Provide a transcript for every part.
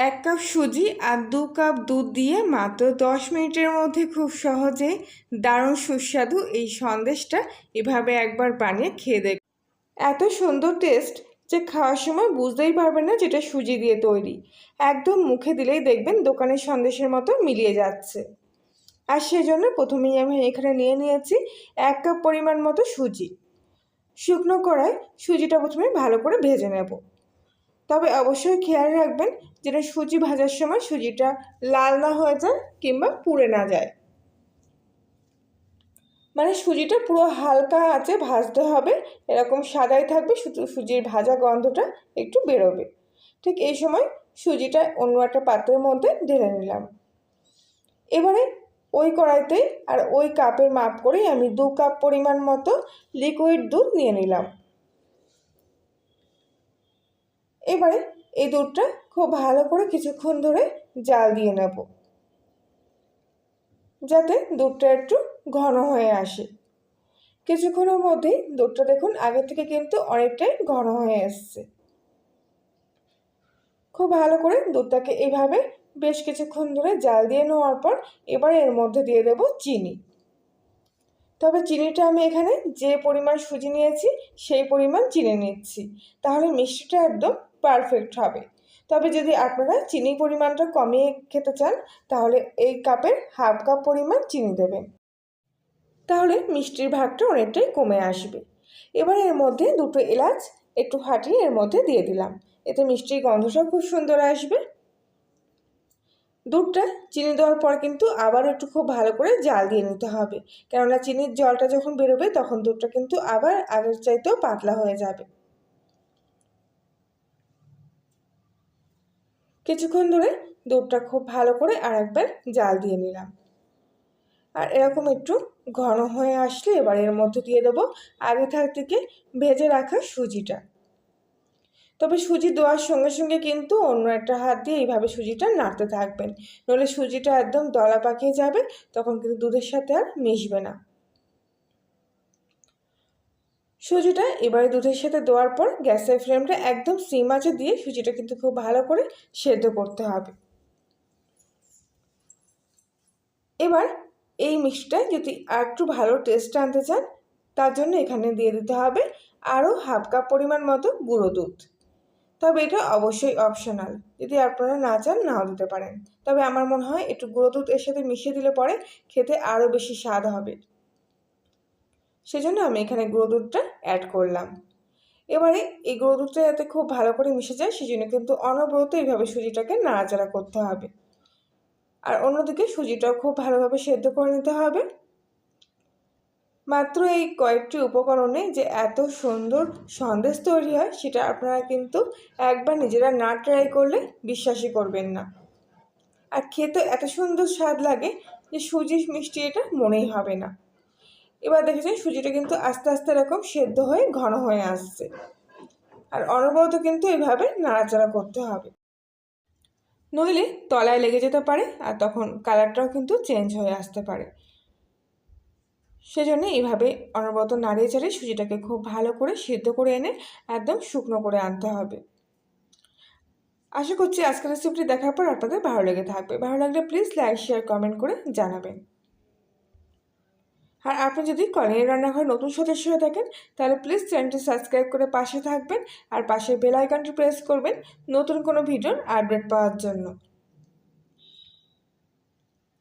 এক কাপ সুজি আর দু কাপ দুধ দিয়ে মাত্র দশ মিনিটের মধ্যে খুব সহজে দারুণ সুস্বাদু এই সন্দেশটা এভাবে একবার বানিয়ে খেয়ে দেখ এত সুন্দর টেস্ট যে খাওয়ার সময় বুঝতেই পারবেন না যেটা সুজি দিয়ে তৈরি। একদম মুখে দিলেই দেখবেন দোকানের সন্দেশের মতো মিলিয়ে যাচ্ছে। আর সেজন্য প্রথমেই আমি এখানে নিয়ে নিয়েছি এক কাপ পরিমাণ মতো সুজি। শুকনো কড়াই সুজিটা প্রথমে ভালো করে ভেজে নেব। তবে অবশ্যই খেয়াল রাখবেন যেটা সুজি ভাজার সময় সুজিটা লাল না হয়ে যায় কিংবা পুড়ে না যায়। মানে সুজিটা পুরো হালকা আছে ভাজতে হবে, এরকম সাদাই থাকবে, শুধু সুজির ভাজা গন্ধটা একটু বেরোবে। ঠিক এই সময় সুজিটা অন্য একটা পাত্রের মধ্যে ঢেলে নিলাম। এবারে ওই কড়াইতে আর ওই কাপের মাপ করেই আমি দু কাপ পরিমাণ মতো লিকুইড দুধ নিয়ে নিলাম। এবারে এই দুধটা খুব ভালো করে কিছুক্ষণ ধরে জাল দিয়ে নেব। যাতে দুধটা একটু ঘন হয়ে আসে। কিছুক্ষণের মধ্যেই দুধটা দেখুন আগে থেকে কিন্তু অনেকটাই ঘন হয়ে এসছে। খুব ভালো করে দুধটাকে এইভাবে বেশ কিছুক্ষণ ধরে জাল দিয়ে নেওয়ার পর এবার এর মধ্যে দিয়ে দেব চিনি। তবে চিনিটা আমি এখানে যে পরিমাণ সুজি নিয়েছি, সেই পরিমাণ চিনি নিচ্ছি। তাহলে মিষ্টিটা একদম পারফেক্ট হবে। তবে যদি আপনারা চিনি পরিমাণটা কমিয়ে খেতে চান, তাহলে এই কাপের হাফ কাপ পরিমাণ চিনি দেবেন। তাহলে মিষ্টির ভাগটা অনেকটাই কমে আসবে। এবার এর মধ্যে দুটো এলাচ একটু ফাটিয়ে এর মধ্যে দিয়ে দিলাম। এতে মিষ্টির গন্ধটাও খুব সুন্দর আসবে। দুধটা চিনি দেওয়ার পর কিন্তু আবার একটু খুব ভালো করে জাল দিয়ে নিতে হবে। কেননা চিনির জলটা যখন বেরোবে, তখন দুধটা কিন্তু আবার আগের চাইতেও পাতলা হয়ে যাবে। কিছুক্ষণ ধরে দুধটা খুব ভালো করে আর একবার জাল দিয়ে নিলাম। আর এরকম একটু ঘন হয়ে আসলে এবার এর মধ্যে দিয়ে দেবো আগে থাক থেকে ভেজে রাখা সুজিটা। তবে সুজি দেওয়ার সঙ্গে সঙ্গে কিন্তু অন্য একটা হাত দিয়ে এইভাবে সুজিটা নাড়তে থাকবেন। নইলে সুজিটা একদম দলা পাকিয়ে যাবে, তখন কিন্তু দুধের সাথে আর মিশবে না। সুজিটা এবারে দুধের সাথে দেওয়ার পর গ্যাসের ফ্লেমটা একদম সিম আঁচে দিয়ে সুজিটা কিন্তু খুব ভালো করে সেদ্ধ করতে হবে। এবার এই মিষ্টিটা যদি আর একটু ভালো টেস্ট আনতে চান, তার জন্য এখানে দিয়ে দিতে হবে আরও হাফ কাপ পরিমাণ মতো গুঁড়ো দুধ। তবে এটা অবশ্যই অপশনাল যদি আপনারা না চান নাও দিতে পারেন। তবে আমার মনে হয় একটু গুঁড়ো দুধ এর সাথে মিশিয়ে দিলে পরে খেতে আরও বেশি স্বাদ হবে। সেজন্য আমি এখানে গুঁড়ো দুধটা অ্যাড করলাম। এবারে এই গুঁড়ো দুধটা যাতে খুব ভালো করে মিশে যায়, সেজন্য কিন্তু অনবরত এইভাবে সুজিটাকে নাড়াচাড়া করতে হবে। আর অন্যদিকে সুজিটাও খুব ভালোভাবে সেদ্ধ করে নিতে হবে। মাত্র এই কয়েকটি উপকরণে যে এত সুন্দর সন্দেশ তৈরি হয়, সেটা আপনারা কিন্তু একবার নিজেরা না ট্রাই করলে বিশ্বাসই করবেন না। আর খেতে এত সুন্দর স্বাদ লাগে যে সুজি মিষ্টি এটা মনেই হবে না। এবার দেখেছেন সুজিটা কিন্তু আস্তে আস্তে এরকম সেদ্ধ হয়ে ঘন হয়ে আসছে। আর অনবরত কিন্তু এভাবে নাড়াচাড়া করতে হবে। নইলে তলায় লেগে যেতে পারে আর তখন কালারটাও কিন্তু চেঞ্জ হয়ে আসতে পারে। সেজন্য এইভাবে অনবরত নাড়িয়ে চাড়িয়ে সুজিটাকে খুব ভালো করে সিদ্ধ করে এনে একদম শুকনো করে আনতে হবে। আশা করছি আজকের রেসিপিটি দেখার পর আপনাদের ভালো লেগে থাকবে। ভালো লাগলে প্লিজ লাইক শেয়ার কমেন্ট করে জানাবেন। আর আপনি যদি কলের রান্নাঘর নতুন সদস্য হয়ে থাকেন, তাহলে প্লিজ চ্যানেলটি সাবস্ক্রাইব করে পাশে থাকবেন আর পাশে বেল আইকনটি প্রেস করবেন নতুন কোনো ভিডিওর আপডেট পাওয়ার জন্য।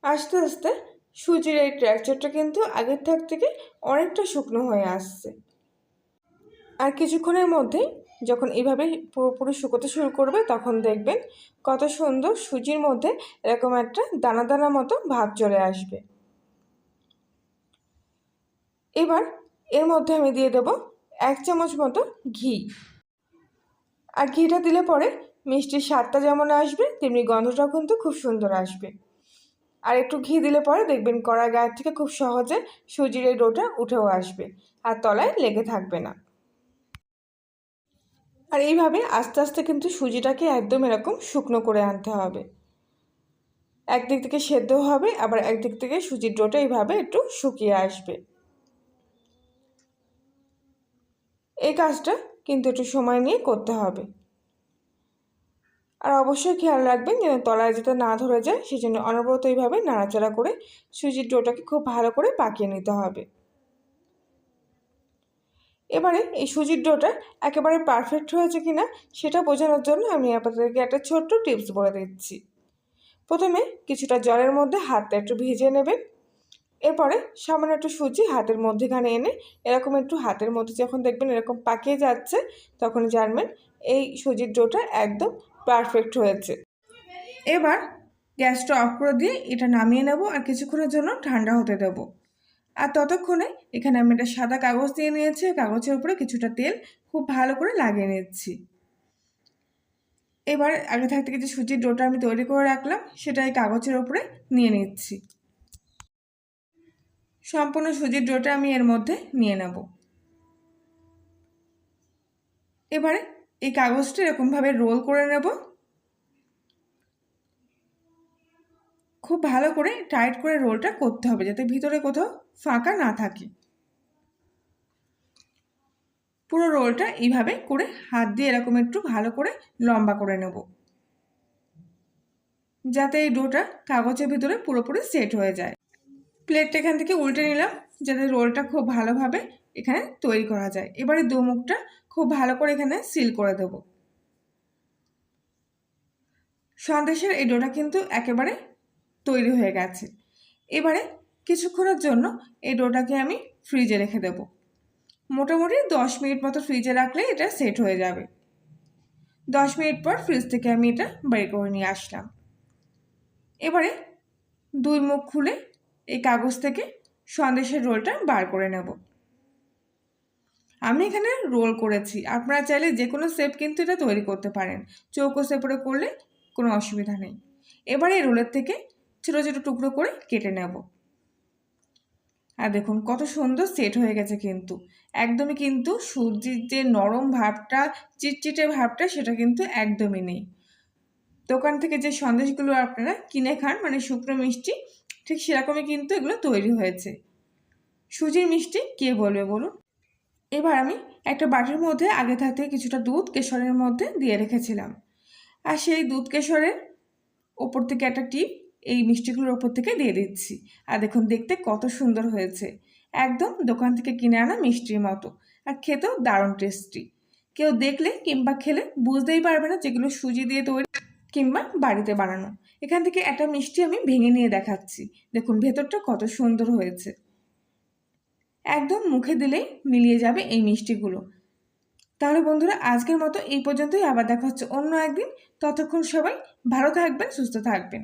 আস্তে আস্তে সুজির এই ট্র্যাকচারটা কিন্তু আগের থাক থেকে অনেকটা শুকনো হয়ে আসছে। আর কিছুক্ষণের মধ্যেই যখন এইভাবে পুরোপুরি শুকোতে শুরু করবে, তখন দেখবেন কত সুন্দর সুজির মধ্যে এরকম একটা দানা দানা মতো ভাব চলে আসবে। এবার এর মধ্যে আমি দিয়ে দেবো এক চামচ মতো ঘি। আর ঘিটা দিলে পরে মিষ্টির স্বাদটা যেমন আসবে, তেমনি গন্ধটাও কিন্তু খুব সুন্দর আসবে। আর একটু ঘি দিলে পরে দেখবেন কড়া গায়ের থেকে খুব সহজে সুজির এই ডোটা উঠেও আসবে আর তলায় লেগে থাকবে না। আর এইভাবে আস্তে আস্তে কিন্তু সুজিটাকে একদম এরকম শুকনো করে আনতে হবে। একদিক থেকে সেদ্ধ হবে, আবার একদিক থেকে সুজির ডোটা এইভাবে একটু শুকিয়ে আসবে। এই কাজটা কিন্তু একটু সময় নিয়ে করতে হবে। আর অবশ্যই খেয়াল রাখবেন যেন তলায় যাতে না ধরে যায়, সেজন্য অনবরত এইভাবে নাড়াচাড়া করে সুজির ডোটাকে খুব ভালো করে পাকিয়ে নিতে হবে। এবারে এই সুজির ডোটা একেবারে পারফেক্ট হয়েছে কিনা, সেটা বোঝানোর জন্য আমি আপনাদেরকে একটা ছোট্ট টিপস বলে দিচ্ছি। প্রথমে কিছুটা জলের মধ্যে হাতটা একটু ভিজিয়ে নেবেন। এরপরে সামান্য একটু সুজি হাতের মধ্যেখানে এনে এরকম একটু হাতের মধ্যে যখন দেখবেন এরকম পাকিয়ে যাচ্ছে, তখন জানবেন এই সুজির ডোটা একদম পারফেক্ট হয়েছে। এবার গ্যাসটা অফ করে দিয়ে এটা নামিয়ে নেব আর কিছুক্ষণের জন্য ঠান্ডা হতে দেব। আর ততক্ষণে এখানে আমি একটা সাদা কাগজ দিয়ে নিয়েছি কাগজের উপরে কিছুটা তেল খুব ভালো করে লাগিয়ে নিচ্ছি। এবার আগে থাকতে কিছু সুজির ডোটা আমি তৈরি করে রাখলাম, সেটা এই কাগজের উপরে নিয়ে নিচ্ছি। সম্পূর্ণ সুজির ডোটা আমি এর মধ্যে নিয়ে নেব। এবারে এই কাগজটা এরকমভাবে রোল করে নেব। খুব ভালো করে টাইট করে রোলটা করতে হবে যাতে ভিতরে কোথাও ফাঁকা না থাকে। পুরো রোলটা এইভাবে করে হাত দিয়ে এরকম একটু ভালো করে লম্বা করে নেব। যাতে এই ডোটা কাগজের ভিতরে পুরোপুরি সেট হয়ে যায়। প্লেটটা এখান থেকে উল্টে নিলাম, যাতে রোলটা খুব ভালোভাবে এখানে তৈরি করা যায়। এবারে দু মুখটা খুব ভালো করে এখানে সিল করে দেব। সন্দেশের এই ডোটা কিন্তু একেবারে তৈরি হয়ে গেছে। এবারে কিছুক্ষণের জন্য এই ডোটাকে আমি ফ্রিজে রেখে দেব। মোটামুটি দশ মিনিট মতো ফ্রিজে রাখলে এটা সেট হয়ে যাবে। দশ মিনিট পর ফ্রিজ থেকে আমি এটা বের করে নিয়ে আসলাম। এবারে দুই মুখ খুলে এই কাগজ থেকে সন্দেশের রোলটা বার করে নেব। আমি এখানে রোল করেছি। আপনারা চাইলে যে কোনো শেপ কিন্তু এটা তৈরি করতে পারেন। চৌকো শেপরে করলে কোনো অসুবিধা নেই। এবারে এই রোলের থেকে ছোটো ছোটো টুকরো করে কেটে নেব। আর দেখুন, কত সুন্দর সেট হয়ে গেছে কিন্তু। একদমই কিন্তু সূর্যের যে নরম ভাবটা, চিটচিটে ভাবটা, সেটা কিন্তু একদমই নেই। দোকান থেকে যে সন্দেশগুলো আপনারা কিনে খান মানে শুকনো মিষ্টি ঠিক সেরকমই কিন্তু এগুলো তৈরি হয়েছে। সুজির মিষ্টি কে বলবে বলুন? এবার আমি একটা বাটির মধ্যে আগে থাকতে কিছুটা দুধ কেশরের মধ্যে দিয়ে রেখেছিলাম। আর সেই দুধ কেশরের ওপর থেকে একটা টিপ এই মিষ্টিগুলোর ওপর থেকে দিয়ে দিচ্ছি। আর দেখুন, দেখতে কত সুন্দর হয়েছে। একদম দোকান থেকে কিনে আনা মিষ্টির মতো। আর খেতেও দারুণ টেস্টি। কেউ দেখলে কিংবা খেলে বুঝতেই পারবে না যেগুলো সুজি দিয়ে তৈরি কিংবা বাড়িতে বানানো। এখান থেকে একটা মিষ্টি আমি ভেঙে নিয়ে দেখাচ্ছি। দেখুন, ভেতরটা কত সুন্দর হয়েছে। একদম মুখে দিলেই মিলিয়ে যাবে এই মিষ্টিগুলো। তাহলে বন্ধুরা, আজকের মতো এই পর্যন্তই। আবার দেখা হচ্ছে অন্য একদিন। ততক্ষণ সবাই ভালো থাকবেন, সুস্থ থাকবেন।